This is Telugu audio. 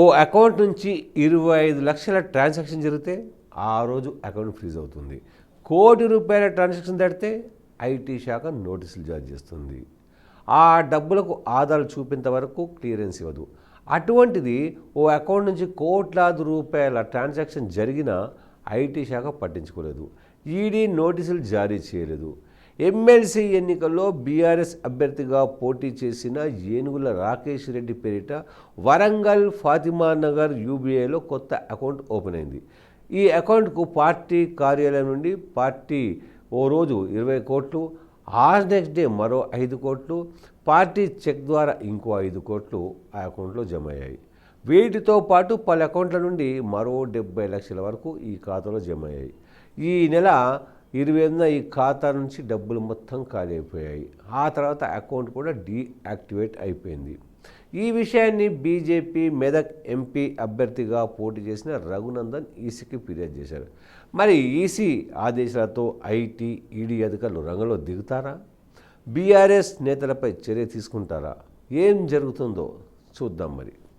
ఓ అకౌంట్ నుంచి ఇరవై ఐదు లక్షల ట్రాన్సాక్షన్ జరిగితే ఆ రోజు అకౌంట్ ఫ్రీజ్ అవుతుంది. కోటి రూపాయల ట్రాన్సాక్షన్ దాటితే ఐటీ శాఖ నోటీసులు జారీ చేస్తుంది. ఆ డబ్బులకు ఆధారాలు చూపేంత వరకు క్లియరెన్స్ ఇవ్వదు. అటువంటిది ఓ అకౌంట్ నుంచి కోట్లాది రూపాయల ట్రాన్సాక్షన్ జరిగినా ఐటీ శాఖ పట్టించుకోలేదు. ఈడీ నోటీసులు జారీ చేయలేదు. ఎమ్మెల్సీ ఎన్నికల్లో బీఆర్ఎస్ అభ్యర్థిగా పోటీ చేసిన ఏనుగుల రాకేష్ రెడ్డి పేరిట వరంగల్ ఫాతిమా నగర్ యూబీఐలో కొత్త అకౌంట్ ఓపెన్ అయింది. ఈ అకౌంట్కు పార్టీ కార్యాలయం నుండి పార్టీ ఓ రోజు ఇరవై కోట్లు ఆ నెక్స్ట్ డే మరో ఐదు కోట్లు పార్టీ చెక్ ద్వారా ఇంకో ఐదు కోట్లు ఆ అకౌంట్లో జమ అయ్యాయి. వీటితో పాటు పలు అకౌంట్ల నుండి మరో డెబ్బై లక్షల వరకు ఈ ఖాతాలో జమ అయ్యాయి. ఈ నెల ఇరవై ఎనిమిదిన ఈ ఖాతా నుంచి డబ్బులు మొత్తం ఖాళీ అయిపోయాయి. ఆ తర్వాత అకౌంట్ కూడా డీయాక్టివేట్ అయిపోయింది. ఈ విషయాన్ని బీజేపీ మెదక్ ఎంపీ అభ్యర్థిగా పోటీ చేసిన రఘునందన్ ఈసీకి ఫిర్యాదు చేశారు. మరి ఈసీ ఆదేశాలతో ఐటీ ఈడీ అధికారులు రంగంలో దిగుతారా? బీఆర్ఎస్ నేతలపై చర్య తీసుకుంటారా? ఏం జరుగుతుందో చూద్దాం మరి.